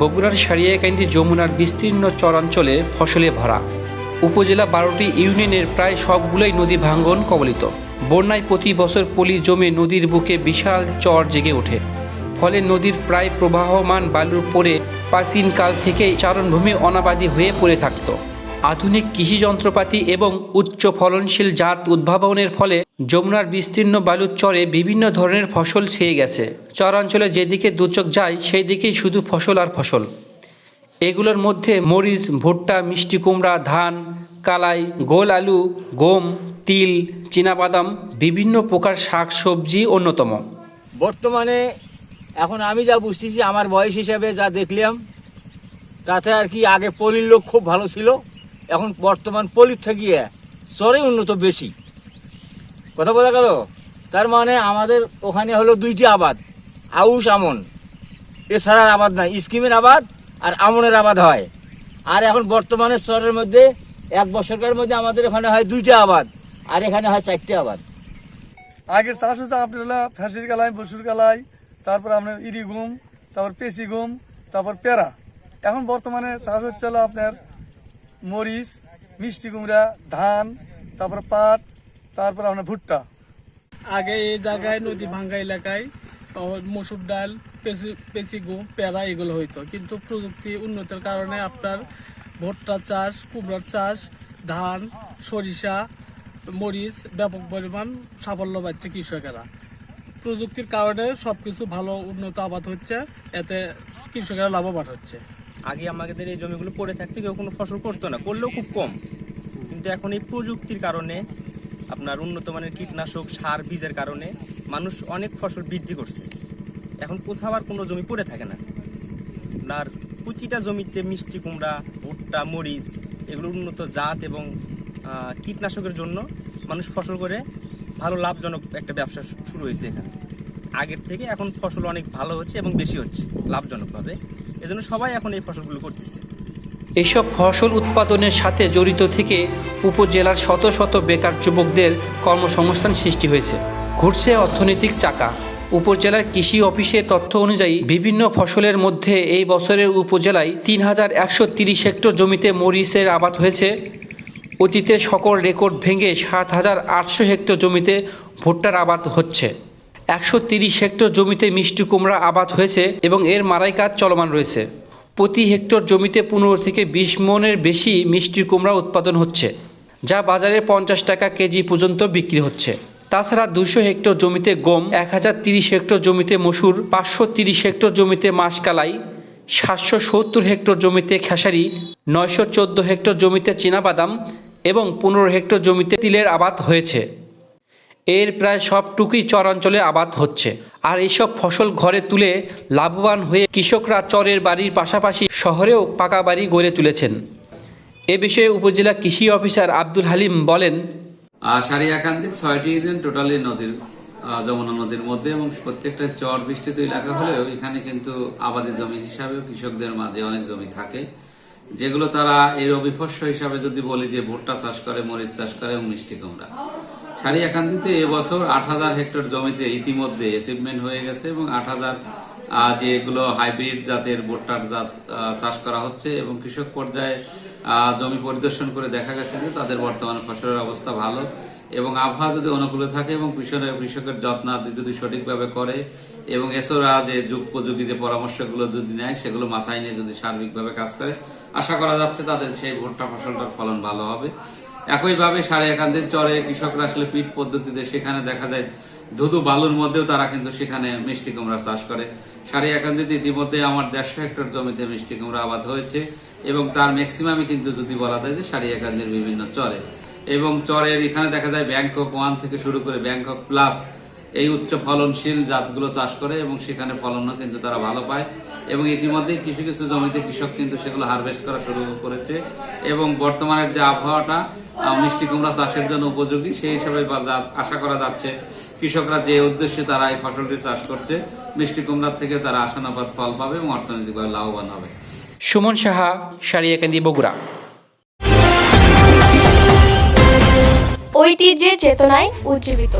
বগুড়ার সারিয়াকান্দি যমুনার বিস্তীর্ণ চরাঞ্চলে ফসলে ভরা। উপজেলা বারোটি ইউনিয়নের প্রায় সবগুলোই নদী ভাঙ্গন কবলিত। বন্যায় প্রতি বছর পলি জমে নদীর বুকে বিশাল চর জেগে ওঠে। ফলে নদীর প্রায় প্রবাহমান বালুর পরে প্রাচীনকাল থেকেই চারণভূমি অনাবাদী হয়ে পড়ে থাকত। আধুনিক কৃষি যন্ত্রপাতি এবং উচ্চ ফলনশীল জাত উদ্ভাবনের ফলে যমুনার বিস্তীর্ণ বালুর চরে বিভিন্ন ধরনের ফসল ছেয়ে গেছে। চরাঞ্চলে যেদিকে দুচোখ যায় সেই দিকেই শুধু ফসল আর ফসল। এগুলোর মধ্যে মরিচ, ভুট্টা, মিষ্টি কুমড়া, ধান, কালাই, গোল আলু, গম, তিল, চীনাবাদাম, বিভিন্ন প্রকার শাক, সবজি অন্যতম। বর্তমানে এখন আমি যা বুঝতেছি, আমার বয়স হিসাবে যা দেখলাম, তাতে আর কি আগে পলির লোক খুব ভালো ছিল। এখন বর্তমান পলির থেকে চরে উন্নত বেশি। কথা বোঝা গেল? তার মানে আমাদের ওখানে হলো দুইটি আবাদ আউশ আমন। এছাড়া আর আবাদ নাই, স্কিমের আবাদ আর আমনের আবাদ হয়। আর এখন বর্তমানে চরের মধ্যে, এক বছরকার মধ্যে আমাদের ওখানে হয় দুইটা আবাদ, আর এখানে হয় চারটে আবাদ। আগের চাষ হচ্ছে আপনার হলো ফ্যাসির গালাই বসুর গালাই তারপর আপনার ইরি গুম তারপর পেশি গুম তারপর পেরা এখন বর্তমানে চাষ হচ্ছে হলো আপনার মরিচ, মিষ্টি কুমড়া, ধান, তারপর পাট, তারপর আপনার ভুট্টা। আগে এই জায়গায় নদী ভাঙ্গা এলাকায় মসুর ডাল পেঁচি গম পেঁড়া এগুলো হইতো। কিন্তু প্রযুক্তি উন্নতির কারণে আপনার ভুট্টা চাষ, কুমড়ার চাষ, ধান, সরিষা, মরিচ ব্যাপক পরিমাণ সাফল্য পাচ্ছে কৃষকেরা। প্রযুক্তির কারণে সবকিছু ভালো, উন্নত, আবাদ হচ্ছে। এতে কৃষকেরা লাভবান হচ্ছে। আগে আমাদের এই জমিগুলো পড়ে থাকতে, কেউ কোনো ফসল করতো না, করলেও খুব কম। কিন্তু এখন এই প্রযুক্তির কারণে, আপনার উন্নত মানের কীটনাশক, সার, বীজের কারণে মানুষ অনেক ফসল বৃদ্ধি করছে। এখন কোথাও আর কোনো জমি পড়ে থাকে না। আর প্রতিটা জমিতে মিষ্টি কুমড়া, ভুট্টা, মরিচ, এগুলো উন্নত জাত এবং কীটনাশকের জন্য মানুষ ফসল করে ভালো লাভজনক একটা ব্যবসা শুরু হয়েছে এখানে। আগের থেকে এখন ফসল অনেক ভালো হচ্ছে এবং বেশি হচ্ছে, লাভজনকভাবে। এজন্য সবাই এখন এই ফসলগুলো করতেছে। এসব ফসল উৎপাদনের সাথে জড়িত থেকে উপজেলার শত শত বেকার যুবকদের কর্মসংস্থান সৃষ্টি হয়েছে। ঘুরছে অর্থনৈতিক চাকা। উপজেলার কৃষি অফিসের তথ্য অনুযায়ী, বিভিন্ন ফসলের মধ্যে এই বছরের উপজেলায় তিন হাজার একশো তিরিশ হেক্টর জমিতে মরিচের আবাদ হয়েছে। অতীতের সকল রেকর্ড ভেঙে সাত হাজার আটশো হেক্টর জমিতে ভুট্টার আবাদ হচ্ছে। একশো হেক্টর জমিতে মিষ্টি কুমড়া আবাদ হয়েছে এবং এর মারাই কাজ চলমান রয়েছে। প্রতি হেক্টর জমিতে পনেরো থেকে বিশ মনের বেশি মিষ্টি কুমড়া উৎপাদন হচ্ছে, যা বাজারে পঞ্চাশ টাকা কেজি পর্যন্ত বিক্রি হচ্ছে। তাছাড়া দুশো হেক্টর জমিতে গম, এক হাজার তিরিশ হেক্টর জমিতে মসুর, পাঁচশো তিরিশ হেক্টর জমিতে মাসকালাই সাতশো সত্তর হেক্টর জমিতে খেসারি, নয়শো চোদ্দ হেক্টর জমিতে চীনাবাদাম এবং পনেরো হেক্টর জমিতে তিলের আবাদ হয়েছে। এর প্রায় সবটুকুই চরাঞ্চলে আবাদ হচ্ছে। আর এইসব ফসল ঘরে তুলে লাভবান হয়ে কৃষকরা চরের বাড়ির পাশাপাশি শহরেও পাকা বাড়ি গড়ে তুলেছেন। এ বিষয়ে উপজেলা কৃষি অফিসার আব্দুল হালিম বলেন টোটালি নদীর যমুনা নদীর মধ্যে এবং প্রত্যেকটা চর বৃষ্টিত এলাকা হলেও এখানে কিন্তু আবাদি জমি হিসাবে কৃষকদের মাঝে অনেক জমি থাকে, যেগুলো তারা এই রবি শস্য হিসাবে যদি বলি যে ভুট্টা চাষ করে, মরিচ চাষ করে এবং মিষ্টি কুমড়া। সারিয়াকান্দিতে এবছর আট হাজার হেক্টর জমিতে ইতিমধ্যে অ্যাচিভমেন্ট হয়ে গেছে এবং আট হাজার যেগুলো হাইব্রিড জাতের ভুট্টার জাত চাষ করা হচ্ছে এবং কৃষক পর্যায়ে জমি পরিদর্শন করে দেখা গেছে যে তাদের বর্তমান ফসলের অবস্থা ভালো এবং আবহাওয়া যদি অনুকূলে থাকে এবং কৃষকের কৃষকের যত্নাদি যদি সঠিকভাবে করে এবং এছাড়া যে যুগোপযোগী যে পরামর্শগুলো যদি নেয় সেগুলো মাথায় নিয়ে যদি সার্বিকভাবে কাজ করে, আশা করা যাচ্ছে তাদের সেই ভুট্টা ফসলটার ফলন ভালো হবে। একইভাবে সাড়ে একান্তের চরে কৃষকরা আসলে পিঠ পদ্ধতিতে সেখানে দেখা যায় ধুধু বালুর মধ্যেও তারা কিন্তু সেখানে মিষ্টি কুমড়া চাষ করে। সাড়ে একান্তিতে ইতিমধ্যে আমার দেড়শো হেক্টর জমিতে মিষ্টি কুমড়া আবাদ হয়েছে এবং তার ম্যাক্সিমামই কিন্তু যদি বলা যায় যে সাড়ে একান্তের বিভিন্ন চরে। এবং চরের এখানে দেখা যায় ব্যাংকক ওয়ান থেকে শুরু করে ব্যাংকক প্লাস এই উচ্চ ফলনশীল জাতগুলো চাষ করে এবং সেখানে ফলনও কিন্তু তারা ভালো পায়। এবং ইতিমধ্যে কিছু কিছু জমিতে কৃষক কিন্তু সেগুলো হারভেস্ট করা শুরু করেছে। এবং বর্তমানের যে আবহাওয়াটা মিষ্টি কুমড়া চাষের জন্য উপযোগী সেই হিসাবে আশা করা যাচ্ছে কৃষকরা যে উদ্দেশ্যে তারা এই ফসলটি চাষ করছে মিষ্টি কুমড়ার থেকে তারা আশানুপাত ফল পাবে এবং অর্থনৈতিকভাবে লাভবান হবে। সুমন সাহা সারিয়াকান্দি বগুড়া। ঐতিহ্যের চেতনায় উজ্জীবিত।